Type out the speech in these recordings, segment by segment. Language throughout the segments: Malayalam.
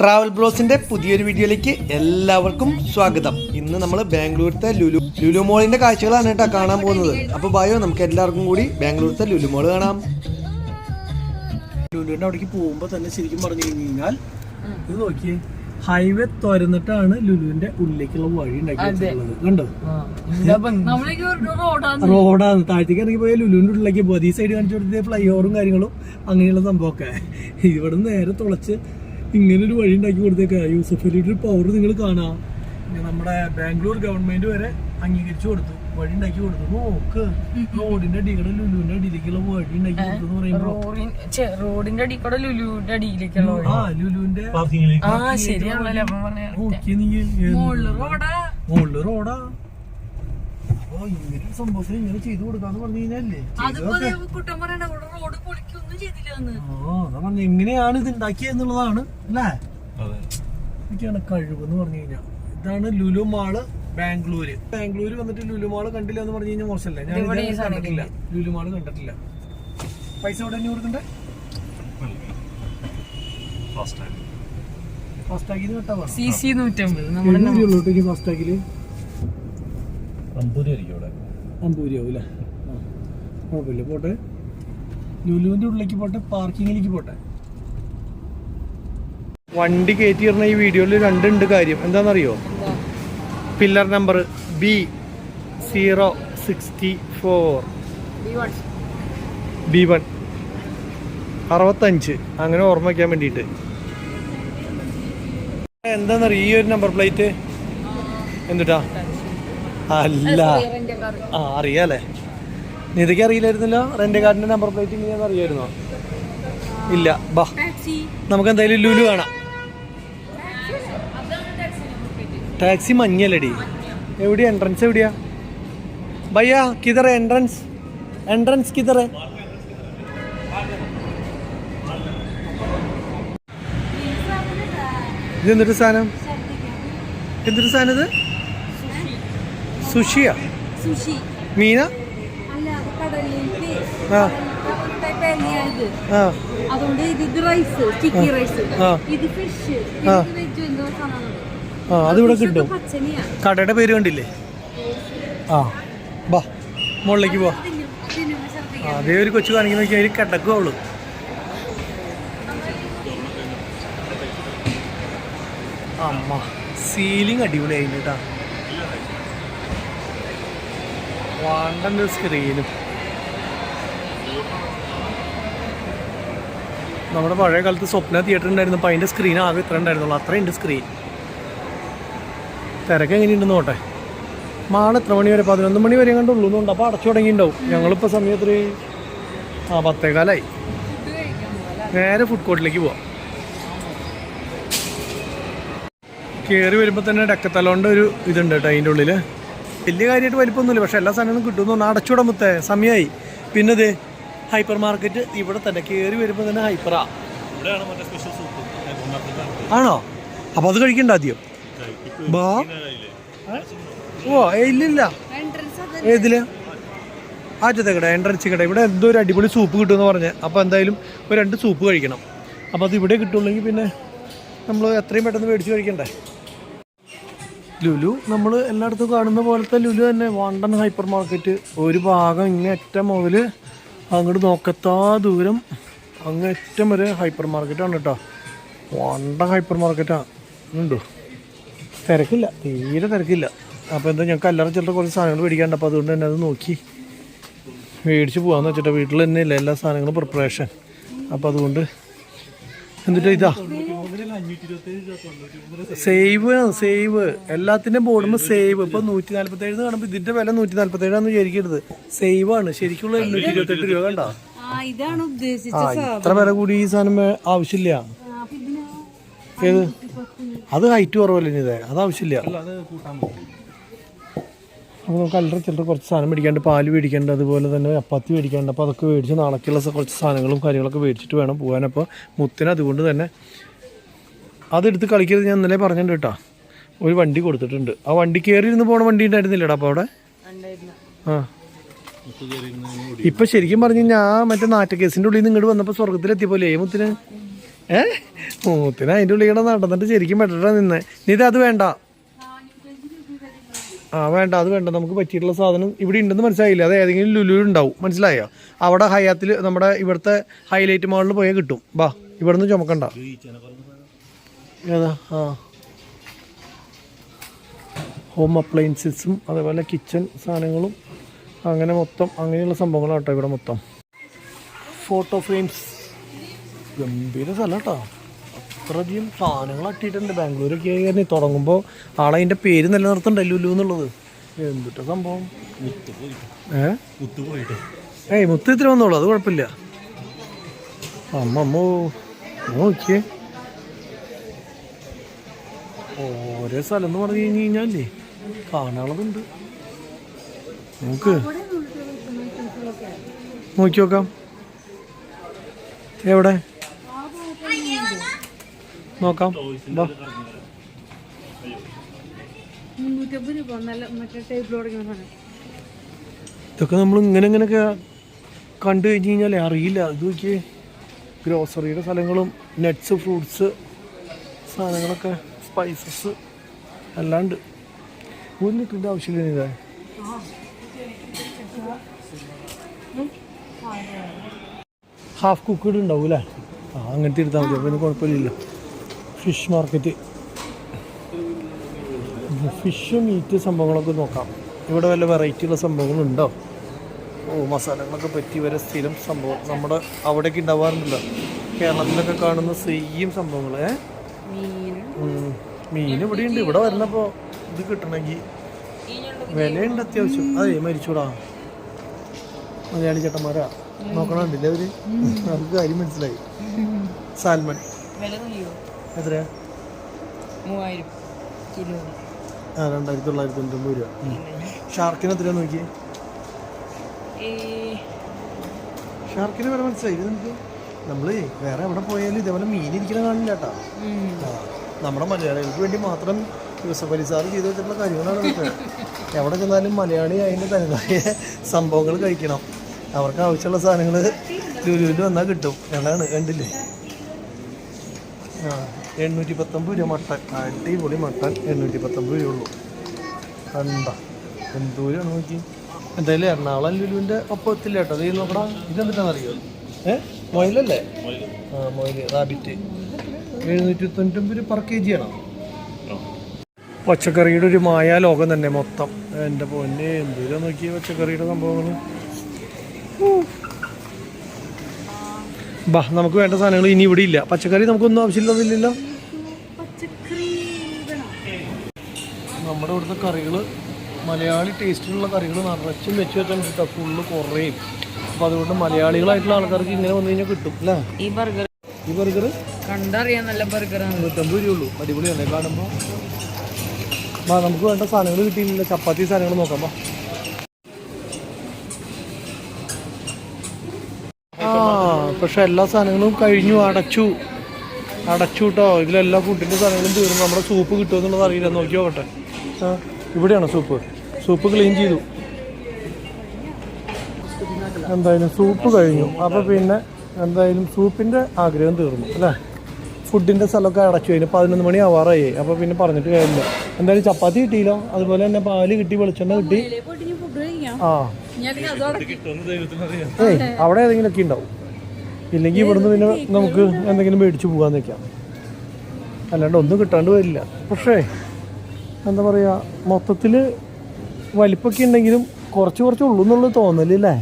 ട്രാവൽ ബ്ലോസിന്റെ പുതിയൊരു വീഡിയോയിലേക്ക് എല്ലാവർക്കും സ്വാഗതം. ഇന്ന് നമ്മൾ ബാംഗ്ലൂരത്തെ ലുലു ലുലു മോളിന്റെ കാഴ്ചകളാണ് കേട്ടോ കാണാൻ പോകുന്നത്. അപ്പൊ ബായോ നമുക്ക് എല്ലാവർക്കും കൂടി ബാംഗ്ലൂരത്തെ ലുലു മോൾ കാണാം. ലുലുവിന്റെ അവിടേക്ക് പോകുമ്പോ തന്നെ ശരിക്കും പറഞ്ഞു കഴിഞ്ഞാൽ ഇത് നോക്കിയേ ഹൈവേ തുറന്നിട്ടാണ് ലുലുവിന്റെ ഉള്ളിലേക്കുള്ള വഴി ഉണ്ടാക്കിയിട്ടുള്ളത് കണ്ടോ? നമ്മളേക്ക് ഒരു റോഡാണ് റോഡാണ്. താഴത്തേക്ക് ഇറങ്ങി പോയാൽ ലുലുവിന്റെ ഉള്ളിലേക്ക് പോകും. ഈ സൈഡ് കാണിച്ചു കൊടുത്ത ഫ്ലൈ ഓവറും കാര്യങ്ങളും അങ്ങനെയുള്ള സംഭവമൊക്കെ. ഇവിടെ നേരെ തുളച്ച് ഇങ്ങനെ ഒരു വഴി ഉണ്ടാക്കി കൊടുത്തേക്ക. യൂസഫ് അലിയുടെ ഒരു പവർ നിങ്ങൾ കാണാ. നമ്മുടെ ബാംഗ്ലൂർ ഗവൺമെന്റ് വരെ അംഗീകരിച്ചു കൊടുത്തു. വഴി ഉണ്ടാക്കി കൊടുത്തു. നോക്ക്. റോഡിന്റെ അടിയുടെ ലുലുവിന്റെ അടിയിലേക്കുള്ള വഴി ഉണ്ടാക്കി കൊടുത്തു എന്ന് പറയുമ്പോ. റോഡിൻ റോഡിന്റെ അടിക്കൂടെ കൂടെ ലുലുവിന്റെ അടിയിലേക്കുള്ള വഴി. ആ ലുലുവിന്റെ ആ ശരിയാണല്ലോ അപ്പം പറഞ്ഞ. നോക്കിയേ നീ. മുകളിൽ റോഡാ. മുകളിൽ റോഡാ. അപ്പൊ ഇങ്ങനെ ഒരു സംഭവത്തിൽ ഇങ്ങനെ ചെയ്തു കൊടുക്കാന്ന് പറഞ്ഞു കഴിഞ്ഞാലേ അതിപ്പോ കുട്ടൻ പറയണ്ട ഇവിടെ ചെയ്തില്ല എങ്ങനെയാണ് ഇത് ഉണ്ടാക്കിയെന്നുള്ളതാണ് അല്ലേ? ഇതൊക്കെയാണ് കഴിവ് എന്ന് പറഞ്ഞു കഴിഞ്ഞാൽ ഇതാണ് ലുലു മാൾ ബാംഗ്ലൂര്. ബാംഗ്ലൂര് വന്നിട്ട് ലുലു മാൾ കണ്ടില്ല എന്ന് പറഞ്ഞു കഴിഞ്ഞാൽ മോശമല്ലേ? ഞാൻ കണ്ടിട്ടില്ല. ലുലു മാൾ കണ്ടിട്ടില്ല. പൈസ എവിടെ തന്നെ കൊടുക്കണ്ടേ? ഫാസ്റ്റാഗിന് കേട്ടാ ഫാസ്റ്റാഗിൽ. അമ്പൂരി ആയിരിക്കും അവിടെ. അമ്പൂരി ആവും അല്ലേ? കുഴപ്പമില്ല. പോട്ടെ. ലുലുവിന്റെ ഉള്ളിലേക്ക് പോട്ടെ പാർക്കിങ്ങിലേക്ക് പോട്ടെ. വണ്ടി കയറ്റി ഇടുന്ന ഈ വീഡിയോയിൽ രണ്ടുണ്ട് കാര്യം. എന്താണെന്നറിയോ? Pillar number B zero sixty four B one അറുപത്തഞ്ച്. അങ്ങനെ ഓർമ്മ വയ്ക്കാൻ വേണ്ടിയിട്ട്. എന്താണെന്നറിയോ ഈ ഒരു നമ്പർ പ്ലേറ്റ് എന്തുട്ടാ? അല്ല. ആ അറിയാലേ. നിതയ്ക്ക് അറിയില്ലായിരുന്നല്ലോ? റെന്റ് കാർഡിന്റെ നമ്പർ പ്ലേറ്റ് ഇങ്ങനെയാന്ന് അറിയായിരുന്നോ? ഇല്ല. ബാ. നമുക്ക് എന്തായാലും ലുലു കാണാം. ടാക്സി മഞ്ഞല്ലടി എവിടെയാ? എൻട്രൻസ് എവിടെയാ? ബയ്യാ കിതറ എൻട്രൻസ് എൻട്രൻസ് കിതറ. ഇത് എന്തൊരു സാധനം എന്തൊരു സാധനം ഇത്? സുഷിയാ? സുഷി. മീന അല്ല അത് കടലിലേക്ക് ആ ടൈപ്പ് എണ്ണയായത് ആ അതുകൊണ്ട് ഇത് ഇത് റൈസ് റൈസ്. ഇത് ഫിഷ്. വെജ് എന്തോ ആ അതിവിടെ കിട്ടും. കടയുടെ പേര് കണ്ടില്ലേ? ആ. ബാ മുകളിലേക്ക് പോ തിന്നും തിന്നും ഛർദ്ദിക്കാൻ അതേ ഒരു കൊച്ചു കാണിക്കുന്ന വെച്ചാൽ അതിൽ കിടക്കും അവൾ. അമ്മ സീലിംഗ് അടിപൊളിയായിട്ടാ കേട്ടാ വാണ്ടന്റെ സ്ക്രീനും നമ്മുടെ പഴയ കാലത്ത് സ്വപ്ന തിയേറ്റർ ഉണ്ടായിരുന്നു. അപ്പോൾ അതിന്റെ സ്ക്രീൻ ആകെ ഇത്ര ഉണ്ടായിരുന്നുള്ളൂ. അത്രയുണ്ട് സ്ക്രീൻ തിരക്ക് എങ്ങനെയുണ്ടെന്ന് നോട്ടെ മാൾ എത്ര മണി വരെ? പതിനൊന്ന് മണി വരെ കണ്ടുള്ളൂ എന്നുണ്ട് അപ്പോൾ അടച്ചു തുടങ്ങിയിട്ടുണ്ടാവും. ഞങ്ങളിപ്പോൾ സമയത്ത് ആ പത്തേകാലായി. നേരെ ഫുഡ് കോർട്ടിലേക്ക് പോവാം. കയറി വരുമ്പോൾ തന്നെ ഡക്കത്തലോണ്ട് ഒരു ഇതുണ്ട് കേട്ടോ അതിന്റെ ഉള്ളിൽ വലിയ കാര്യമായിട്ട് വലിപ്പമൊന്നുമില്ല. പക്ഷേ എല്ലാ സാധനങ്ങളും കിട്ടുമെന്ന് പറഞ്ഞാൽ അടച്ചുവിടാൻ മുത്തേ സമയമായി പിന്നെ ഹൈപ്പർ മാർക്കറ്റ് ഇവിടെ തന്നെ കയറി വരുമ്പോൾ തന്നെ ഹൈപ്പറാ. ഇവിടെയാണ് മറ്റേ സ്പെഷ്യൽ സൂപ്പ് ആണോ? അപ്പോൾ അത് കഴിക്കണ്ട ആദ്യം. ബാ. ഓ ഇല്ലില്ല. ഏതിൽ? ആറ്റത്തെ കട എൻട്രൻസ് കട. ഇവിടെ എന്തോ ഒരു അടിപൊളി സൂപ്പ് കിട്ടുമെന്ന് പറഞ്ഞ്. അപ്പോൾ എന്തായാലും ഒരു രണ്ട് സൂപ്പ് കഴിക്കണം. അപ്പോൾ അത് ഇവിടെ കിട്ടുള്ളെങ്കിൽ പിന്നെ നമ്മൾ എത്രയും പെട്ടെന്ന് മേടിച്ച് കഴിക്കണ്ടേ? ലുലു നമ്മൾ എല്ലായിടത്തും കാണുന്ന പോലത്തെ ലുലു തന്നെ. വണ്ടൻ ഹൈപ്പർ മാർക്കറ്റ് ഒരു ഭാഗം ഇങ്ങേറ്റം മുതൽ അങ്ങോട്ട് നോക്കത്താ ദൂരം. അങ്ങേറ്റം വരെ ഹൈപ്പർ മാർക്കറ്റാണ് കേട്ടോ. വണ്ട ഹൈപ്പർ മാർക്കറ്റാണ് ഉണ്ടോ? തിരക്കില്ല. തീരെ തിരക്കില്ല. അപ്പോൾ എന്താ ഞങ്ങൾക്ക് അല്ലറ ചില്ലറ കുറച്ച് സാധനങ്ങൾ മേടിക്കാണ്ട് അപ്പോൾ അതുകൊണ്ട് തന്നെ അത് നോക്കി മേടിച്ച് പോകാമെന്ന് വെച്ചിട്ട്. വീട്ടിൽ തന്നെ ഇല്ല. എല്ലാ സാധനങ്ങളും പ്രിപ്പറേഷൻ അപ്പോൾ അതുകൊണ്ട് എന്നിട്ട് ഇതാ? Save save. എല്ലാത്തിന്റെ ബോർഡുമ്പോൾ സേവ്. ഇപ്പോൾ നൂറ്റി നാൽപ്പത്തേഴ് കാണുമ്പോൾ ഇതിന്റെ വില നൂറ്റി നാൽപ്പത്തേഴാന്ന് വിചാരിക്കരുത്. സേവ് ആണ്. ശരിക്കുള്ള എണ്ണൂറ്റി ഇരുപത്തെട്ട് രൂപ കണ്ട? ആ ഇത്ര വില കൂടി ഈ സാധനം ആവശ്യമില്ല. ഏത്? അത് ഹൈറ്റ് കുറവല്ലേ ഇനി ഇതേ? അത് ആവശ്യമില്ല. അപ്പോൾ നമുക്ക് അല്ലറ ചില്ലറ കുറച്ച് സാധനം മേടിക്കാണ്ട് പാൽ മേടിക്കേണ്ട അതുപോലെ തന്നെ ചപ്പാത്തി മേടിക്കേണ്ട അപ്പോൾ അതൊക്കെ മേടിച്ച് നാളേക്കുള്ള കുറച്ച് സാധനങ്ങളും കാര്യങ്ങളൊക്കെ മേടിച്ചിട്ട് വേണം പോകാൻ. അപ്പോൾ മുത്തിന് അതുകൊണ്ട് തന്നെ അതെടുത്ത് കളിക്കരുത് ഞാൻ ഇന്നലെ പറഞ്ഞിട്ടുണ്ട് കേട്ടോ. ഒരു വണ്ടി കൊടുത്തിട്ടുണ്ട്. ആ വണ്ടി കയറി ഇരുന്ന് പോണ വണ്ടി ഉണ്ടായിരുന്നില്ലടാ അപ്പോൾ അവിടെ? ആ. ഇപ്പൊ ശരിക്കും പറഞ്ഞു ഞാൻ മറ്റേ നാറ്റക്കേസിന്റെ ഉള്ളിൽ നിന്ന് ഇങ്ങോട്ട് വന്നപ്പോൾ സ്വർഗത്തിലെത്തിയ പോലെ മുത്തിന്. ഏ? മൂത്തിന് അതിന്റെ ഉള്ളിൽ കൂടെ നടന്നിട്ട് ശരിക്കും പെട്ടിട്ടാ നിന്നെ. നീ ഇത് അത് വേണ്ട. ആ വേണ്ട അത് വേണ്ട. നമുക്ക് പറ്റിയിട്ടുള്ള സാധനം ഇവിടെ ഉണ്ടെന്ന് മനസ്സിലായില്ല? അത് ഏതെങ്കിലും ലുലു ഉണ്ടാവും. മനസ്സിലായോ? അവിടെ ഹയാത്തിൽ നമ്മുടെ ഇവിടുത്തെ ഹൈലൈറ്റ് മാളിൽ പോയാൽ കിട്ടും. ബാ ഇവിടുന്ന് ചുമക്കണ്ട. ഏതാ? ആ. ഹോം അപ്ലയൻസസും അതേപോലെ കിച്ചൺ സാധനങ്ങളും അങ്ങനെ മൊത്തം അങ്ങനെയുള്ള സംഭവങ്ങളാണ് കേട്ടോ ഇവിടെ മൊത്തം. ഫോട്ടോ ഫ്രെയിംസ് ഗംഭീര സ്ഥലം കേട്ടോ അത്രയധികം സാധനങ്ങൾ അട്ടിയിട്ടുണ്ട്. ബാംഗ്ലൂരൊക്കെ ആയി തുടങ്ങുമ്പോൾ ആളതിന്റെ പേര് നിലനിർത്തണ്ടല്ലോ ലുലു എന്നുള്ളത്? എന്തിട്ട സംഭവം? ഏയ് മുത്ത് ഇത്തിരി വന്നോളൂ. അത് കുഴപ്പമില്ല. അമ്മ അമ്മോ നോക്കിയേ. ഓരോ സ്ഥലം എന്ന് പറഞ്ഞു കഴിഞ്ഞ് കഴിഞ്ഞാലേ കാണാനുള്ളതുണ്ട്. നമുക്ക് നോക്കി നോക്കാം. എവിടെ? നോക്കാം. വാ. ഇതൊക്കെ നമ്മൾ ഇങ്ങനെ ഇങ്ങനെയൊക്കെ കണ്ടു കഴിഞ്ഞു കഴിഞ്ഞാൽ അറിയില്ല. ഇത് നോക്കിയേ. ഗ്രോസറിയുടെ സ്ഥലങ്ങളും നട്ട്സ് ഫ്രൂട്ട്സ് സാധനങ്ങളൊക്കെ. സ്പൈസസ് അല്ലാണ്ട് ലിറ്ററിന്റെ ആവശ്യമില്ല ഇതാ. ഹാഫ് കുക്കഡ് ഉണ്ടാവും അല്ലേ? ആ അങ്ങനത്തെ എടുത്താൽ മതി. അപ്പം കുഴപ്പമില്ലല്ലോ. ഫിഷ് മാർക്കറ്റ് ഫിഷ് മീറ്റ് സംഭവങ്ങളൊക്കെ നോക്കാം. ഇവിടെ വല്ല വെറൈറ്റി ഉള്ള സംഭവങ്ങളുണ്ടോ? ഓ മസാലകളൊക്കെ പറ്റി വരെ സ്ഥിരം സംഭവം. നമ്മുടെ അവിടെയൊക്കെ ഉണ്ടാവാറുണ്ടല്ലോ. കേരളത്തിലൊക്കെ കാണുന്ന സെയിം സംഭവങ്ങൾ ഏ? ഉം. മീൻ. ഇവിടെ ഉണ്ട് ഇവിടെ വരുന്നപ്പോ ഇത് കിട്ടണമെങ്കിൽ വിലയുണ്ട് അത്യാവശ്യം. അതെ മരിച്ചൂടാ മലയാളി ചേട്ടന്മാരാ. നോക്കണുണ്ടല്ലേ അവർ? അവർക്ക് കാര്യം മനസ്സിലായി. സാൽമൺ. എത്രയാ? മൂവായിരം. കിലോ. ആ രണ്ടായിരത്തി തൊള്ളായിരത്തി തൊണ്ണൂറ് രൂപ ഷാർക്കിന് എത്രയാ നോക്കിയേ? ഷാർക്കിന് വില മനസ്സിലായി. നമുക്ക് നമ്മൾ വേറെ എവിടെ പോയാലും ഇതേപോലെ മീൻ ഇരിക്കണ കാണില്ല കേട്ടോ. നമ്മുടെ മലയാളികൾക്ക് വേണ്ടി മാത്രം യൂസഫ് അലി ചെയ്തു വെച്ചിട്ടുള്ള കാര്യങ്ങളാണ് ഇതൊക്കെ. എവിടെ ചെന്നാലും മലയാളി അതിന്റെ തനതായ സംഭവങ്ങൾ കഴിക്കണം. അവർക്ക് ആവശ്യമുള്ള സാധനങ്ങൾ ലുലുവിൽ വന്നാൽ കിട്ടും. എന്നാണ് കണ്ടില്ലേ? ആ എണ്ണൂറ്റി പത്തൊമ്പത് രൂപ മട്ടൻ. അടിപൊളി മട്ടൻ. എണ്ണൂറ്റി പത്തൊമ്പത് രൂപ ഉള്ളൂ. കണ്ട? എന്തോരാണ് നോക്കി. എന്തായാലും എറണാകുളം ലുലുവിന്റെ ഒപ്പം എത്തില്ല കേട്ടോ. അത് നോക്കടാ. ഇതെന്തിട്ടാണെന്ന് ഏഹ് മൊയിലല്ലേ? ആ മൊയിൽ. റാബിറ്റ്. എഴുന്നൂറ്റി തൊണ്ണൂറ്റൊമ്പത് രൂപ പെർ കെ ജി ആണോ പച്ചക്കറിയുടെ ഒരു മായാ ലോകം തന്നെ മൊത്തം. എന്റെ പൊന്നെ എന്തെങ്കിലും നോക്കി പച്ചക്കറിയുടെ സംഭവങ്ങൾ ബാ നമുക്ക് വേണ്ട സാധനങ്ങൾ ഇനി ഇവിടെ ഇല്ല. പച്ചക്കറി നമുക്കൊന്നും ആവശ്യമില്ലെന്നില്ലല്ലോ നമ്മുടെ ഇവിടുത്തെ കറികൾ മലയാളി ടേസ്റ്റിലുള്ള കറികൾ നിറച്ചും വെച്ച് വെച്ചാൽ ഫുള്ള് കുറയും അപ്പോൾ അതുകൊണ്ട് മലയാളികളായിട്ടുള്ള ആൾക്കാർക്ക് ഇങ്ങനെ വന്നു കഴിഞ്ഞാൽ കിട്ടും. അല്ലേ? ഈ ബർഗർ. ഈ ബർഗർ? കണ്ടറിയാൻ നല്ല ബർഗറാണ് നൂറ്റമ്പത് രൂപ അടിപൊളിയാണ് കാണുമ്പോൾ ആ നമുക്ക് വേണ്ട സാധനങ്ങൾ കിട്ടിയില്ല ചപ്പാത്തി സാധനങ്ങൾ നോക്കാം ആ പക്ഷെ എല്ലാ സാധനങ്ങളും കഴിഞ്ഞു അടച്ചു. അടച്ചു കേട്ടോ ഇതിലെല്ലാ ഫുഡിന്റെ സാധനങ്ങളും തീർന്നു. നമ്മുടെ സൂപ്പ് കിട്ടുമെന്നുള്ളത് അറിയില്ല. നോക്കി നോക്കട്ടെ. ഇവിടെയാണോ സൂപ്പ് സൂപ്പ് ക്ലീൻ ചെയ്തു. എന്തായാലും സൂപ്പ് കഴിഞ്ഞു. അപ്പോൾ പിന്നെ എന്തായാലും സൂപ്പിന്റെ ആഗ്രഹം തീർന്നു അല്ലേ? ഫുഡിന്റെ സ്ഥലമൊക്കെ അടച്ചു. കഴിഞ്ഞു പതിനൊന്ന് മണി ആവാറായി. അപ്പോൾ പിന്നെ പറഞ്ഞിട്ട് കാര്യമില്ല. എന്തായാലും ചപ്പാത്തി കിട്ടിയില്ലോ. അതുപോലെ തന്നെ പാൽ കിട്ടി വെളിച്ചെണ്ണ കിട്ടി. ആ ഏയ് അവിടെ ഏതെങ്കിലും ഒക്കെ ഉണ്ടാവും. ഇല്ലെങ്കിൽ ഇവിടുന്ന് പിന്നെ നമുക്ക് എന്തെങ്കിലും മേടിച്ച് പോകാൻ നിൽക്കാം. അല്ലാണ്ട് ഒന്നും കിട്ടാണ്ട് വരില്ല. പക്ഷേ എന്താ പറയുക മൊത്തത്തിൽ വലിപ്പൊക്കെ ഉണ്ടെങ്കിലും കുറച്ച് കുറച്ച് ഉള്ളൂ എന്നുള്ളത് തോന്നലല്ലേ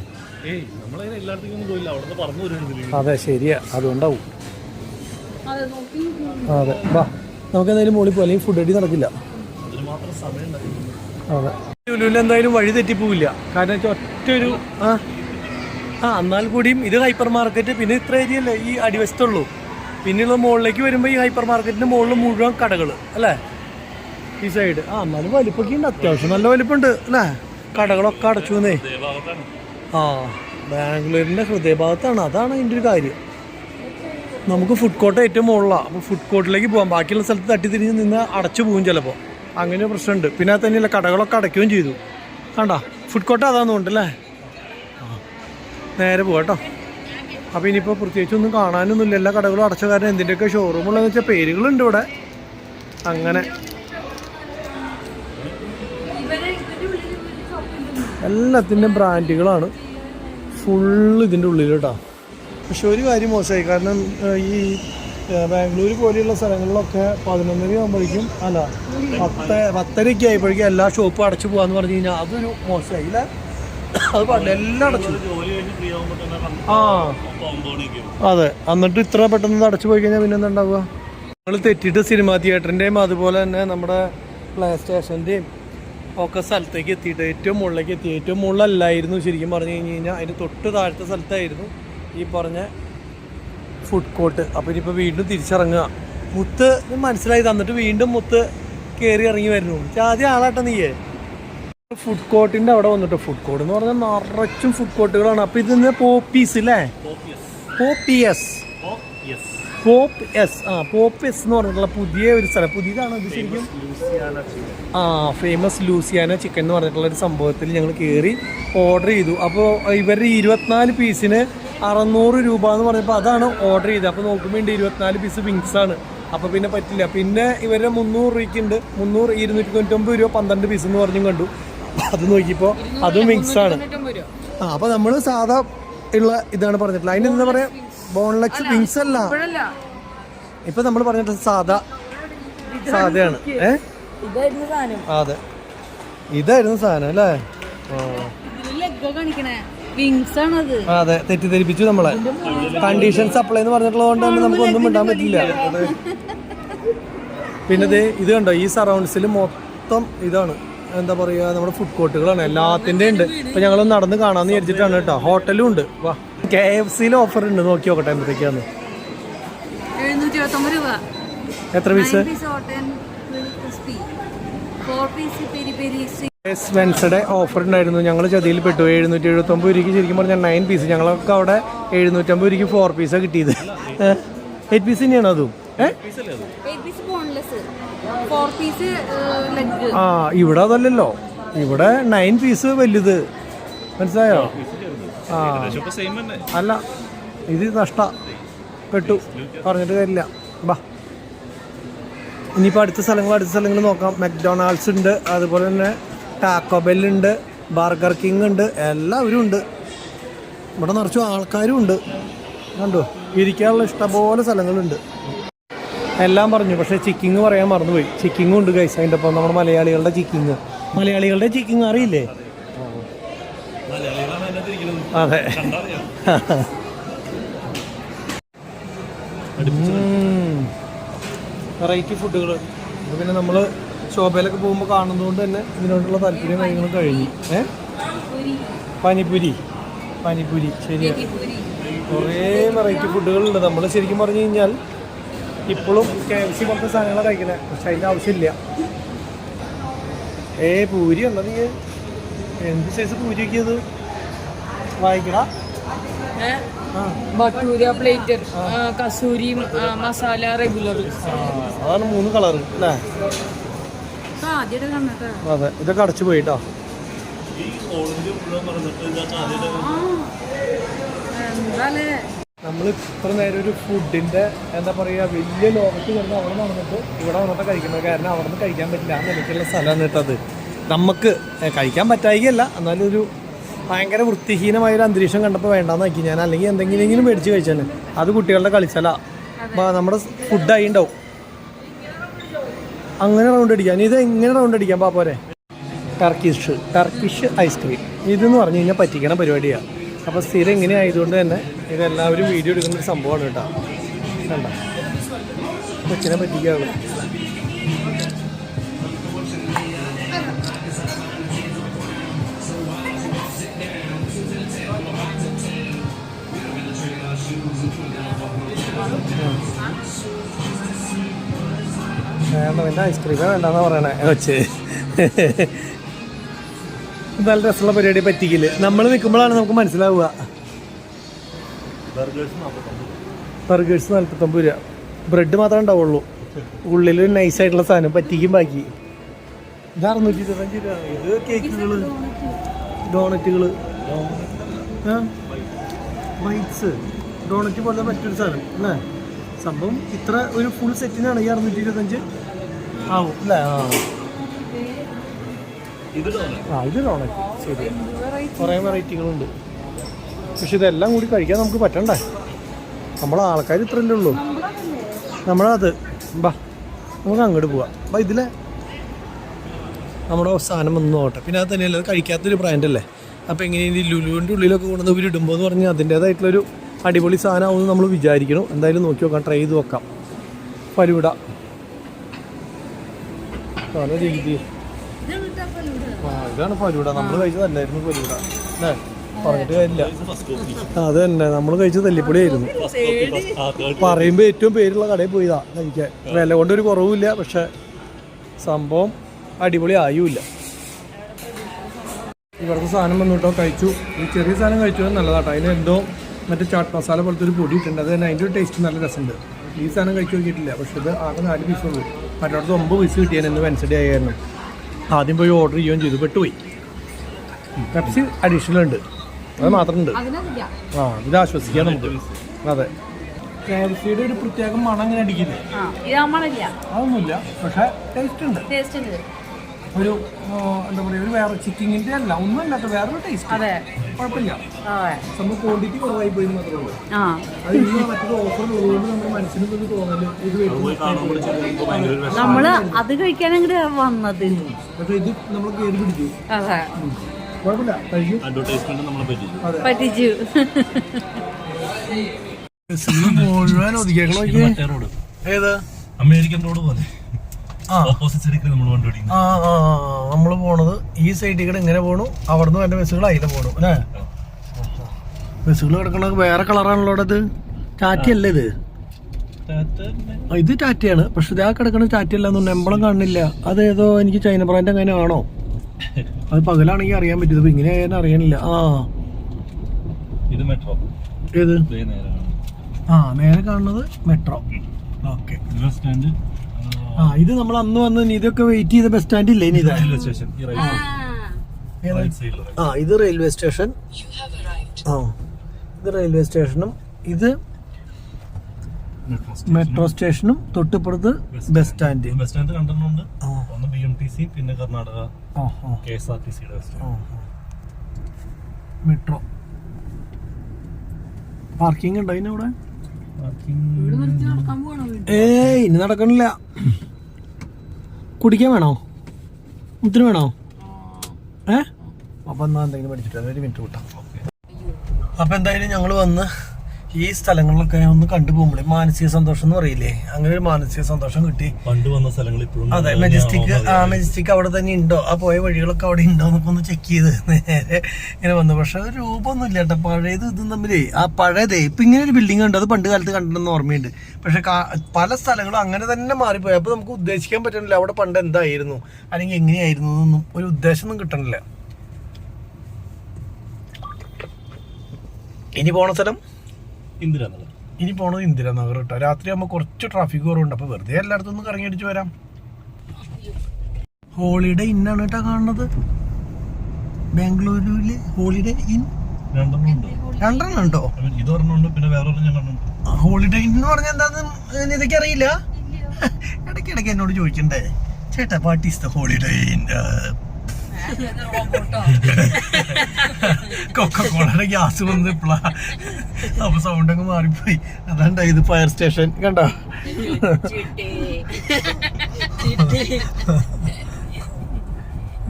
അതെ ശരിയാ. അതുണ്ടാവും അതെ വാ നമുക്ക് എന്തായാലും മോളി പോകാം അല്ലെങ്കിൽ ഫുഡ് അടി നടക്കില്ല. അതെ. ലുലുവിൽ എന്തായാലും വഴി തെറ്റിപ്പോവില്ല. കാരണം വെച്ചാൽ ഒറ്റ ഒരു ആ ആ എന്നാൽ കൂടിയും ഇത് ഹൈപ്പർ മാർക്കറ്റ് പിന്നെ ഇത്ര ഏരിയ അല്ലേ ഈ അടിവശത്തുള്ളൂ. പിന്നെയുള്ള മുകളിലേക്ക് വരുമ്പോൾ ഈ ഹൈപ്പർ മാർക്കറ്റിന്റെ മുകളിൽ മുഴുവൻ കടകൾ അല്ലേ? ഈ സൈഡ് ആ എന്നാലും വലിപ്പൊക്കെ ഉണ്ട്. അത്യാവശ്യം നല്ല വലിപ്പമുണ്ട് അല്ലേ? കടകളൊക്കെ അടച്ചു എന്നേ ആ ബാംഗ്ലൂരിന്റെ ഹൃദയഭാഗത്താണ്. അതാണ് അതിന്റെ ഒരു കാര്യം. നമുക്ക് ഫുഡ് കോർട്ട് ഏറ്റവും മുകളിലാണ് അപ്പോൾ ഫുഡ് കോർട്ടിലേക്ക് പോകാം ബാക്കിയുള്ള സ്ഥലത്ത് തട്ടി തിരിഞ്ഞ് നിന്ന് അടച്ചു പോകും ചിലപ്പോൾ അങ്ങനെ ഒരു പ്രശ്നമുണ്ട്. പിന്നെ അത് തന്നെയല്ല കടകളൊക്കെ അടയ്ക്കുകയും ചെയ്തു. കണ്ട? ഫുഡ് കോർട്ട് അതാന്ന് തോന്നുന്നുണ്ട് നേരെ പോകട്ടോ കേട്ടോ. അപ്പോൾ ഇനിയിപ്പോൾ പ്രത്യേകിച്ച് ഒന്നും കാണാനൊന്നുമില്ല. എല്ലാ കടകളും അടച്ച കാരണം എന്തിന്റെയൊക്കെ ഷോറൂമുള്ളതെന്ന് വെച്ചാൽ പേരുകളുണ്ട് ഇവിടെ. അങ്ങനെ. എല്ലാത്തിന്റെയും ബ്രാൻഡുകളാണ് ഫുള്ള് ഇതിന്റെ ഉള്ളിൽ കേട്ടോ. പക്ഷെ ഒരു കാര്യം മോശമായി. കാരണം ഈ ബാംഗ്ലൂർ പോലെയുള്ള സ്ഥലങ്ങളിലൊക്കെ പതിനൊന്നര ആകുമ്പോഴേക്കും അല്ല പത്ത് പത്തരയ്ക്ക് ആയപ്പോഴേക്കും എല്ലാ ഷോപ്പും അടച്ചു പോകാന്ന് പറഞ്ഞു കഴിഞ്ഞാൽ അതൊരു മോശമായി. ഇല്ല അത് പാടില്ല എല്ലാം അടച്ചു. ആ അതെ. എന്നിട്ട് ഇത്ര പെട്ടെന്ന് അടച്ചു പോയി കഴിഞ്ഞാൽ പിന്നെ എന്താ ഉണ്ടാവുക നമ്മൾ തെറ്റിയിട്ട് സിനിമാ തിയേറ്ററിന്റെയും അതുപോലെ തന്നെ നമ്മുടെ പ്ലേ സ്റ്റേഷന്റെയും ഒക്കെ സ്ഥലത്തേക്ക് എത്തിയിട്ട് ഏറ്റവും മുകളിലേക്ക് എത്തി. ഏറ്റവും മുകളിലല്ലായിരുന്നു ശരിക്കും പറഞ്ഞു കഴിഞ്ഞ് കഴിഞ്ഞാൽ അതിന് തൊട്ട് താഴത്തെ സ്ഥലത്തായിരുന്നു ഈ പറഞ്ഞ ഫുഡ് കോർട്ട് അപ്പോൾ ഇനിയിപ്പോൾ വീണ്ടും തിരിച്ചിറങ്ങുക. മുത്ത് മനസ്സിലായി തന്നിട്ട് വീണ്ടും മുത്ത് കയറി ഇറങ്ങി വരുന്നു. ആദ്യം ആളാട്ടെ നീയേ. ഫുഡ് കോർട്ടിന്റെ അവിടെ വന്നിട്ട് ഫുഡ് കോർട്ട് എന്ന് പറഞ്ഞാൽ നിറച്ചും ഫുഡ് കോർട്ടുകളാണ് അപ്പോൾ ഇതിന് പോപ്പീസ് അല്ലേ പോപ്പിയസ് യെസ് പോപ്പ് എസ് ആ പോപ്പ് എസ് എന്ന് പറഞ്ഞിട്ടുള്ള പുതിയ ഒരു സ്ഥലം. പുതിയതാണ് ഇത് ശരിക്കും? ലൂസിയാന ആ ഫേമസ് ലൂസിയാന ചിക്കൻ എന്ന് പറഞ്ഞിട്ടുള്ള ഒരു സംഭവത്തിൽ ഞങ്ങൾ കയറി ഓർഡർ ചെയ്തു. അപ്പോൾ ഇവരുടെ ഇരുപത്തിനാല് പീസിന് അറുന്നൂറ് രൂപ എന്ന് പറഞ്ഞപ്പോൾ അതാണ് ഓർഡർ ചെയ്തത്. അപ്പോൾ നോക്കുമ്പോൾ ഉണ്ട് ഇരുപത്തിനാല് പീസ് വിങ്സ് ആണ്. അപ്പോൾ പിന്നെ പറ്റില്ല. പിന്നെ ഇവരുടെ മുന്നൂറ് രൂപയ്ക്ക് ഉണ്ട് മുന്നൂറ് ഇരുന്നൂറ്റി തൊണ്ണൂറ്റൊമ്പത് രൂപ പന്ത്രണ്ട് പീസ് എന്ന് പറഞ്ഞും കണ്ടു. അത് നോക്കിയപ്പോൾ അതും വിങ്സ് ആണ്. ആ അപ്പോൾ നമ്മൾ സാധാ ഉള്ള ഇതാണ് പറഞ്ഞിട്ടുള്ളത്. അതിന് എന്താ പറയുക ബോൺലെക്സ് വിങ്സ് അല്ല ഇപ്പൊ നമ്മൾ പറഞ്ഞിട്ട് സാധാ സാധയാണ്. ഏ? അതെ. ഇതായിരുന്നു സാധനം അല്ലേ? അതെ. തെറ്റിദ്ധരിപ്പിച്ചു നമ്മളെ. കണ്ടീഷൻ സപ്ലൈ എന്ന് പറഞ്ഞിട്ടുള്ളത് കൊണ്ട് തന്നെ നമുക്ക് ഒന്നും ഇടാൻ പറ്റില്ല പിന്നെ ദേ ഇത് കണ്ടോ ഈ സറൗണ്ട്സിൽ മൊത്തം ഇതാണ്. എന്താ പറയുക നമ്മുടെ ഫുഡ് കോർട്ടുകളാണ് എല്ലാത്തിന്റെ ഉണ്ട്. ഇപ്പൊ ഞങ്ങൾ നടന്ന് കാണാന്ന് വിചാരിച്ചിട്ടാണ് കേട്ടോ. ഹോട്ടലും ഉണ്ട്. വാ. കെ എഫ് സിയിൽ ഓഫർ ഉണ്ട് നോക്കി നോക്കട്ടെ എന്തൊക്കെയാന്ന് എത്ര പീസ് വെൻസഡേ ഓഫർ ഉണ്ടായിരുന്നു. ഞങ്ങൾ ചതിയിൽ പെട്ടു. എഴുന്നൂറ്റി എഴുപത്തൊമ്പത് രൂപയ്ക്ക് ശരിക്കും പറഞ്ഞാൽ നയൻ പീസ് ഞങ്ങളൊക്കെ അവിടെ എഴുന്നൂറ്റമ്പത് രൂപയ്ക്ക് ഫോർ പീസാണ് കിട്ടിയത്. എയ്റ്റ് പീസ് തന്നെയാണോ അതും? ആ ഇവിടെ അതല്ലല്ലോ. ഇവിടെ നയൻ പീസ് വലുത്. മനസ്സിലായോ? അല്ല ഇത് നഷ്ട പെട്ടു പറഞ്ഞിട്ട് കാര്യമില്ല. ബാ. ഇനിയിപ്പോൾ അടുത്ത സ്ഥലങ്ങൾ അടുത്ത സ്ഥലങ്ങൾ നോക്കാം. മക്ഡൊണാൾഡ്സ് ഉണ്ട് അതുപോലെ തന്നെ ടാക്കോബെൽ ഉണ്ട് ബർഗർ കിങ് ഉണ്ട് എല്ലാവരും ഉണ്ട്. ഇവിടെ നിറച്ചു ആൾക്കാരും ഉണ്ട്. കണ്ടോ? ഇരിക്കാനുള്ള ഇഷ്ടംപോലെ സ്ഥലങ്ങളുണ്ട്. എല്ലാം പറഞ്ഞു പക്ഷേ ചിക്കിങ് പറയാൻ മറന്നുപോയി. ചിക്കിങ്ങും ഉണ്ട് ഗൈസ് അതിന്റെ ഒപ്പം നമ്മുടെ മലയാളികളുടെ ചിക്കിങ്. മലയാളികളുടെ ചിക്കിങ് അറിയില്ലേ? അതെ. വെറൈറ്റി ഫുഡുകൾ പിന്നെ നമ്മൾ ശോഭയിലൊക്കെ പോകുമ്പോൾ കാണുന്നതുകൊണ്ട് തന്നെ ഇതിനോടുള്ള താല്പര്യം കാര്യങ്ങളും കഴിഞ്ഞു. ഏ? പാനിപ്പൂരി. പാനിപ്പൂരി. ശരിയാണ് കുറേ വെറൈറ്റി ഫുഡുകളുണ്ട് നമ്മൾ ശരിക്കും പറഞ്ഞു കഴിഞ്ഞാൽ ഇപ്പോഴും കെ എഫ് സി പോലത്തെ സാധനങ്ങളാണ് കഴിക്കുന്നത് പക്ഷെ അതിന്റെ ആവശ്യമില്ല. ഏ പൂരി നീ എന്ത് സൈസ് പൂരി അത് വായിക്കടാ. ബട്ടൂര പ്ലേറ്റർ കസൂരി മസാല റെഗുലർ അതാണ് മൂന്ന് കളർ അല്ലേ അതെ ഇതൊക്കെ അടച്ചു പോയിട്ടോ. നമ്മൾ ഇത്ര നേരം ഒരു ഫുഡിന്റെ എന്താ പറയാ വലിയ ലോകത്ത് കിടന്ന് അവിടെ നടന്നിട്ട് ഇവിടെ വന്നിട്ട് കഴിക്കുന്നത്. കാരണം അവിടെ നിന്ന് കഴിക്കാൻ പറ്റില്ല. ആ നിലയ്ക്കുള്ള സ്ഥലമാണ് കേട്ടത് നമുക്ക് കഴിക്കാൻ പറ്റായികയല്ല. എന്നാലും ഒരു ഭയങ്കര വൃത്തിഹീനമായ ഒരു അന്തരീക്ഷം കണ്ടപ്പോൾ വേണ്ടാന്ന് നോക്കി. ഞാൻ അല്ലെങ്കിൽ എന്തെങ്കിലും മേടിച്ച് കഴിച്ചാൽ അത് കുട്ടികളുടെ കളിച്ചല. നമ്മുടെ ഫുഡായി ഉണ്ടാവും. അങ്ങനെ റൗണ്ട് അടിക്കാൻ ഇത് എങ്ങനെ റൗണ്ട് അടിക്കാൻ പാപ്പോരെ? ടർക്കിഷ് ടർക്കിഷ് ഐസ്ക്രീം ഇതെന്ന് പറഞ്ഞു കഴിഞ്ഞാൽ പറ്റിക്കണ പരിപാടിയാണ് അപ്പോൾ സ്ഥിരം ഇങ്ങനെ ആയതുകൊണ്ട് തന്നെ ഇതെല്ലാവരും വീഡിയോ എടുക്കുന്ന ഒരു സംഭവമാണ് കേട്ടോ. കണ്ട? കൊച്ചിനെ പറ്റിക്കുകയാണ് പറയണേ. നല്ല രസമുള്ള പരിപാടി പറ്റിക്കില്ല? നമ്മൾ നിൽക്കുമ്പോഴാണ് നമുക്ക് മനസ്സിലാവുക. ബർഗേഴ്സ് നാൽപ്പത്തൊമ്പത് രൂപ. ബ്രെഡ് മാത്രമേ ഉണ്ടാവുള്ളൂ. ഉള്ളിൽ നൈസ് ആയിട്ടുള്ള സാധനം പറ്റിക്കും ബാക്കി. ഇത് അറുന്നൂറ്റി ഇരുപത്തഞ്ച് രൂപ. ഇത് കേക്കുകൾ ഡോണറ്റുകൾ ഡോണറ്റ് പോലെ മറ്റൊരു സാധനം അല്ലേ? സംഭവം ഇത്ര ഒരു ഫുൾ സെറ്റിനാണ് ഈ അറുന്നൂറ്റി ഇരുപത്തഞ്ച് ആവും അല്ലേ? ആ. ആ ഇത് ഡോണറ്റ് ശരി കുറേ വെറൈറ്റികളുണ്ട്. പക്ഷെ ഇതെല്ലാം കൂടി കഴിക്കാൻ നമുക്ക് പറ്റണ്ടേ? നമ്മളെ ആൾക്കാർ ഇത്രയല്ലേ ഉള്ളൂ. നമ്മളത് ബാ നമുക്ക് അങ്ങോട്ട് പോവാം. ബാ ഇതിലെ നമ്മുടെ സാധനം വന്ന് നോട്ടെ പിന്നെ അത് തന്നെയല്ല അത് കഴിക്കാത്തൊരു ബ്രാൻഡല്ലേ അപ്പോൾ എങ്ങനെയാണ് ഈ ലുലുവിന്റെ ഉള്ളിലൊക്കെ കൊണ്ടുവന്ന് ഇവരിടുമ്പോൾ എന്ന് പറഞ്ഞാൽ അതിന്റേതായിട്ടുള്ളൊരു അടിപൊളി സാധനമാവുമെന്ന് നമ്മൾ വിചാരിക്കണം എന്തായാലും നോക്കി നോക്കാം ട്രൈ ചെയ്ത് നോക്കാം. ഫലൂട ഇതാണ് ഫലൂട നമ്മൾ കഴിച്ചതല്ലായിരുന്നു ഫലൂട അല്ലേ? പറഞ്ഞിട്ട് കാര്യമില്ല. അത് തന്നെ. നമ്മൾ കഴിച്ചത് തല്ലിപ്പൊളിയായിരുന്നു. പറയുമ്പോൾ ഏറ്റവും പേരുള്ള കടയിൽ പോയതാ കഴിക്കാൻ. വില ഒരു കുറവുമില്ല പക്ഷെ സംഭവം അടിപൊളി ആയുമില്ല. ഇവിടുത്തെ സാധനം വന്നു കഴിച്ചു. ഈ ചെറിയ സാധനം കഴിച്ചു. നല്ലതാട്ടോ. അതിന് എന്തോ മറ്റേ ചാട്ട് മസാല പോലത്തെ ഒരു പൊടി ഇട്ടുണ്ട് അത് തന്നെ അതിന്റെ ഒരു ടേസ്റ്റ് നല്ല രസമുണ്ട്. ഈ സാധനം കഴിച്ചു നോക്കിയിട്ടില്ല. പക്ഷേ ഇത് ആകെ നാല് പീസ് ഉള്ളൂ. മറ്റോടത്ത് ഒമ്പത് പീസ് കിട്ടിയാൽ ഇന്ന് വെൻസ്ഡേ ആയിരുന്നു ആദ്യം പോയി ഓർഡർ ചെയ്യുകയും ചെയ്തു. പെട്ടുപോയി. പെപ്സി അഡീഷണൽ ഉണ്ട്. അത് മാത്രമുണ്ട്. ഉണ്ട് ആ ഇത് ആശ്വസിക്കാം നമുക്ക്. അതെ. കെ ഒരു പ്രത്യേക മണം അങ്ങനെ അടിക്കില്ലേ? അതൊന്നുമില്ല. പക്ഷേ ടേസ്റ്റ് ഉണ്ട്. ടേസ്റ്റ് ഉണ്ട്. ഒരു എന്താ പറയുക ഒരു വേറെ ചിക്കിങ്ങിന്റെ അല്ല ഒന്നും അല്ലാത്ത വേറൊരു ടേസ്റ്റ് അതെ. കുഴപ്പമില്ല. നമ്മൾ ക്വാണ്ടിറ്റി കുറവായി പോയി മാത്രമേ ഉള്ളൂ. അത് ഇന്ന് മറ്റൊരു ഓഫർ ഉള്ളതുകൊണ്ട് നമ്മുടെ മനസ്സിന് ഒന്ന് തോന്നൽ ഇത് വരുന്നത് നമ്മൾ അത് കഴിക്കാൻ അങ്ങോട്ട് വന്നത്. പക്ഷേ ഇത് നമ്മൾ കയറി പിടിച്ചു. കുഴപ്പമില്ല. പറ്റിച്ചു. മുഴുവൻ ഒതുക്കിയേക്കണോ ഏത്? അമേരിക്കൻ റോഡ് പോലെ. ഓപ്പോസിറ്റ് സൈഡിൽ നമ്മൾ ആ ആ നമ്മൾ പോണത് ഈ സൈഡിൽ കൂടെ ഇങ്ങനെ പോണു അവിടുന്ന് വേണ്ട ബസ്സുകൾ അതിൽ പോണു അല്ലേ? ബസ്സുകൾ കിടക്കണത് വേറെ കളറാണല്ലോ ഇത്. ടാറ്റയല്ലേ ഇത്? ഇത് ടാറ്റയാണ് പക്ഷെ ഇതാ കിടക്കണ ടാറ്റയല്ല എന്ന് എമ്പളം കാണുന്നില്ല. അത് ഏതോ എനിക്ക് ചൈന ബ്രാൻഡ് അങ്ങനെ ആണോ? അത് പകലാണെങ്കിൽ അറിയാൻ പറ്റും ഇങ്ങനെ അറിയാനില്ല അറിയണില്ല. ആ. ഇത് മെട്രോ ഏത്? ആ നേരെ കാണുന്നത് മെട്രോ. ഓക്കെ. ബസ് സ്റ്റാൻഡ് ആ ഇത് നമ്മൾ അന്ന് വന്ന് ഇതൊക്കെ വെയിറ്റ് ചെയ്ത ബസ് സ്റ്റാൻഡ് ഇല്ലേ ഇനി ഇതാ? റെയിൽവേ സ്റ്റേഷൻ ആ. ഇത് റെയിൽവേ സ്റ്റേഷൻ ആ. ഇത് റെയിൽവേ സ്റ്റേഷനും ഇത് മെട്രോ സ്റ്റേഷനും തൊട്ടിപ്പുറത്ത് ബസ് സ്റ്റാൻഡ് ബസ് സ്റ്റാൻഡ് രണ്ടെണ്ണമുണ്ട്. ഒന്ന് ബി എം ടി സി പിന്നെ Karnataka K S R T സിയുടെ മെട്രോ പാർക്കിംഗ് ഉണ്ടോ അതിനവിടെ? ഏയ് ഇനി നടക്കണില്ല. കുടിക്കാൻ വേണോ? മുത്തിന് വേണോ? ഏ? അപ്പൊ എന്നാ എന്തെങ്കിലും പഠിച്ചിട്ട് ഒരു മിനിറ്റ് കൂട്ടാം. അപ്പൊ എന്തായാലും ഞങ്ങൾ വന്ന് ഈ സ്ഥലങ്ങളിലൊക്കെ ഒന്ന് കണ്ടു പോകുമ്പോഴേ മാനസിക സന്തോഷം എന്ന് പറയില്ലേ? അങ്ങനെ ഒരു മാനസിക സന്തോഷം കിട്ടി. പണ്ട് വന്ന സ്ഥലങ്ങൾ ഇപ്പോഴും അതെ മെജസ്റ്റിക് ആ മെജസ്റ്റിക് അവിടെ തന്നെ ഉണ്ടോ? ആ പോയ വഴികളൊക്കെ അവിടെ ഉണ്ടോ എന്നൊക്കെ ഒന്ന് ചെക്ക് ചെയ്ത് നേരെ ഇങ്ങനെ വന്നു. പക്ഷെ ഒരു രൂപമൊന്നും ഇല്ല കേട്ടോ. പഴയത് ഇതും തമ്മിലേ. ആ പഴയതേ ഇപ്പൊ ഇങ്ങനെ ഒരു ബിൽഡിംഗ് ഉണ്ട് അത് പണ്ട് കാലത്ത് കണ്ടിട്ടുണ്ടെന്ന് ഓർമ്മയുണ്ട്. പക്ഷെ പല സ്ഥലങ്ങളും അങ്ങനെ തന്നെ മാറിപ്പോയി. അപ്പൊ നമുക്ക് ഉദ്ദേശിക്കാൻ പറ്റണില്ല അവിടെ പണ്ട് എന്തായിരുന്നു. അല്ലെങ്കിൽ എങ്ങനെയായിരുന്നു എന്നൊന്നും ഒരു ഉദ്ദേശമൊന്നും കിട്ടണില്ല. ഇനി പോണ സ്ഥലം? ഇന്ദിരാനഗർ. ഇനി പോണത് ഇന്ദിരാനഗർ കേട്ടോ രാത്രി ആകുമ്പോൾ കുറച്ച് ട്രാഫിക് കുറവുണ്ട്. അപ്പൊ വെറുതെ എല്ലായിടത്തും ഒന്ന് കറങ്ങി അടിച്ച് വരാം. ഹോളിഡേ ഇന്നാണ് കേട്ടോ കാണുന്നത്. ബാംഗ്ലൂരിൽ ഹോളിഡേ ഇൻ രണ്ടെണ്ണം ഉണ്ട്. ഇത് ഒരെണ്ണമുണ്ട് പിന്നെ വേറെ ഹോളിഡേ ഇൻ എന്ന് പറഞ്ഞാൽ എന്താന്ന് ഇതൊക്കെ അറിയില്ല? ഇടയ്ക്ക് ഇടയ്ക്ക് എന്നോട് ചോദിക്കണ്ടേ? ചേട്ടാ what is the holiday in കൊക്കക്കോളയുടെ gas വന്ന് ഇപ്പളാ. അപ്പൊ സൗണ്ട് അങ്ങ് മാറിപ്പോയി. അതാണ്ട ഇത് ഫയർ സ്റ്റേഷൻ കണ്ട?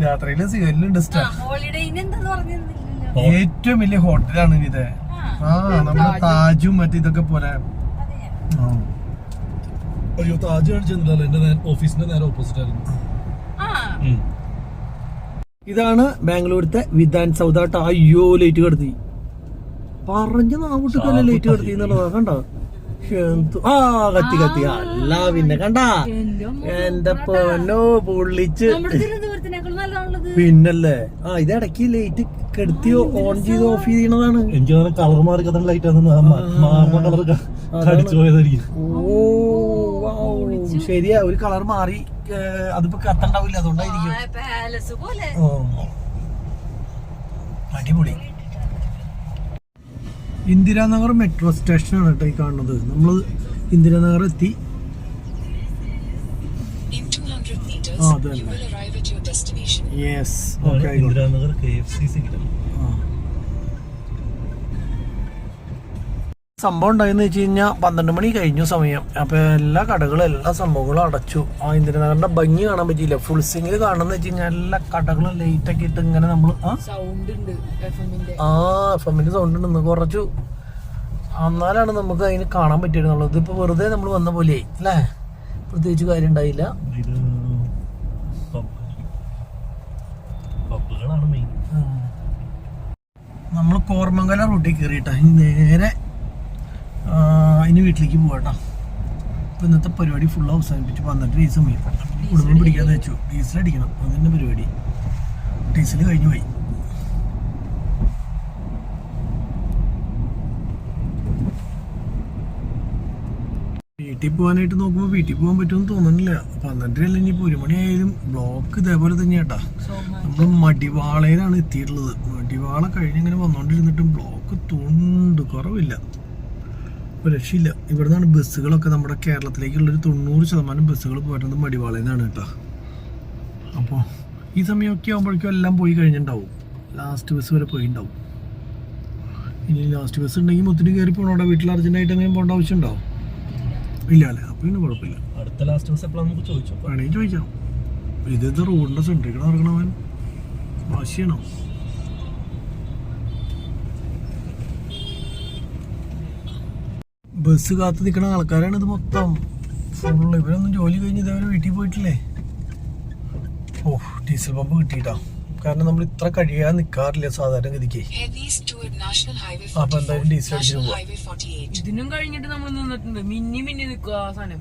രാത്രിയിൽ പറഞ്ഞിരുന്നില്ലല്ലോ. ഏറ്റവും വലിയ ഹോട്ടലാണ് ഇത്. ആ നമ്മുടെ താജും. മറ്റേ ഇതൊക്കെ പോലെ. ആ. അയ്യോ താജ് കാണിച്ചിരുന്നില്ലല്ലോ എന്റെ ഓഫീസിന്റെ നേരെ ഓപ്പോസിറ്റ് ആയിരുന്നു. ഇതാണ് ബാംഗ്ലൂരത്തെ വിധാൻ സൗദ. അയ്യോ ലൈറ്റ് കടത്തി. പറഞ്ഞ നാവിട്ടല്ലേ ലൈറ്റ് കടത്തി എന്നുള്ളതാ കണ്ടോ? എന്തു- ആ കത്തി കത്തി. അല്ല പിന്നെ കണ്ട? എന്റെ പൊന്നോ പൊള്ളിച്ച്. പിന്നല്ലേ? ആ ഇത് ഇടയ്ക്ക് ലൈറ്റ് കെടുത്തി ഓൺ ചെയ്ത് ഓഫ് ചെയ്യണതാണ് എനിക്ക് കളർ മാറി ലൈറ്റ് ആണ് കളർ കടിച്ചു പോയതായിരിക്കും. ഓ. ശരിയാ ഒരു കളർ മാറി അതിപ്പോ കത്തണ്ടാവില്ല അതുകൊണ്ടായിരിക്കും. പാലസ് പോലെ. ഓ. അടിപൊളി. ഇന്ദിരാനഗർ മെട്രോ സ്റ്റേഷനാണ് കേട്ടോ ഈ കാണുന്നത്. നമ്മൾ ഇന്ദിരാനഗർ എത്തി ആ 200 meters, then. you will arrive at your destination. Yes okay ആയിക്കോട്ടെ. Indiranagar K F C C കിട്ടും. സംഭവം ഉണ്ടായെന്ന് വെച്ച് കഴിഞ്ഞാൽ പന്ത്രണ്ട് മണി കഴിഞ്ഞു സമയം. അപ്പോൾ എല്ലാ കടകളും എല്ലാ സംഭവങ്ങളും അടച്ചു. ആ ഇന്ദിരാനഗറിന്റെ ഭംഗി കാണാൻ പറ്റിയില്ല. ഫുൾ സിംഗിൽ കാണുന്ന വെച്ച് കഴിഞ്ഞാൽ എല്ലാ കടകളും ലൈറ്റ് ഒക്കെ ഇട്ട് ഇങ്ങനെ നമ്മൾ ആ? സൗണ്ട് ഉണ്ട് എഫ് എമ്മിന്റെ ആ എഫ് എമ്മിന്റെ സൗണ്ട് ഉണ്ട്. കുറച്ചു എന്നാലാണ് നമുക്ക് അതിന് കാണാൻ പറ്റിയിരുന്നുള്ളത് ഇതിപ്പോൾ വെറുതെ നമ്മൾ വന്ന പോലെ അല്ലേ? പ്രത്യേകിച്ച് കാര്യം ഉണ്ടായില്ല. നമ്മൾ കോർമംഗല റൂട്ടിൽ കയറിയിട്ടാ ഇനി നേരെ ഇനി വീട്ടിലേക്ക് പോകട്ടോ ഇപ്പൊ ഇന്നത്തെ പരിപാടി ഫുൾ അവസാനിപ്പിച്ച് വന്നിട്ട് ഈ സമയം കുടുംബം പിടിക്കാതെ വെച്ചു. ഡീസൽ അടിക്കണം. അതിന്റെ പരിപാടി. ഡീസൽ കഴിഞ്ഞു പോയി. വീട്ടിൽ പോകാനായിട്ട് നോക്കുമ്പോൾ വീട്ടിൽ പോകാൻ പറ്റുമെന്ന് തോന്നുന്നില്ല. പന്ത്രണ്ടര അല്ലെങ്കിൽ ഇപ്പൊ ഒരു മണിയായാലും ബ്ലോക്ക് ഇതേപോലെ തന്നെയാട്ടാ. നമ്മൾ മടിവാളയിലാണ് എത്തിയിട്ടുള്ളത്. മടിവാള കഴിഞ്ഞിങ്ങനെ വന്നോണ്ടിരുന്നിട്ടും ബ്ലോക്ക് തൊണ്ട് കുറവില്ല. ഇപ്പൊ രക്ഷയില്ല. ഇവിടെ നിന്നാണ് ബസ്സുകളൊക്കെ നമ്മുടെ കേരളത്തിലേക്കുള്ളൊരു തൊണ്ണൂറ് ശതമാനം ബസ്സുകൾ പോരുന്നത് മടിവാളയിൽ നിന്നാണ് കേട്ടോ. അപ്പോൾ ഈ സമയമൊക്കെ ആകുമ്പോഴേക്കും എല്ലാം പോയി കഴിഞ്ഞിട്ടുണ്ടാവും. ലാസ്റ്റ് ബസ് വരെ പോയിണ്ടാവും. ഇനി ലാസ്റ്റ് ബസ് ഉണ്ടെങ്കിൽ മുത്തിന് കയറി പോകണോടെ വീട്ടിൽ അർജന്റായിട്ട് എങ്ങനെ പോകേണ്ട ആവശ്യം ഉണ്ടാവും ഇല്ല അല്ലേ അപ്പോൾ പിന്നെ കുഴപ്പമില്ല. അടുത്ത ലാസ്റ്റ് ബസ് എപ്പോഴാണ് നമുക്ക് ചോദിച്ചു? വേണമെങ്കിൽ ചോദിക്കാം. ഇത് റോഡിന്റെ സെൻട്രിക്കണം ഇറങ്ങണവൻ വാശിയാണോ? ബസ് കാത്തു നിൽക്കുന്ന ആൾക്കാരാണ് ഇത് മൊത്തം. ഫുള്ള് ഇവരൊന്നും ജോലി കഴിഞ്ഞ് ഇതേവരെ വീട്ടിൽ പോയിട്ടില്ലേ? ഓ ഡീസൽ പമ്പ് കിട്ടിയിട്ടാ. കാരണം നമ്മൾ ഇത്ര കഴിയാൻ നിൽക്കാറില്ല സാധാരണ ഗതിക്ക്. അപ്പൊ എന്തായാലും ഡീസൽ അടിച്ചു National പോവാം. 48. ഇതിനും കഴിഞ്ഞിട്ട് നമ്മൾ നിന്നിട്ടുണ്ട്. മിന്നി മിന്നി നിൽക്കുക ആ സാധനം.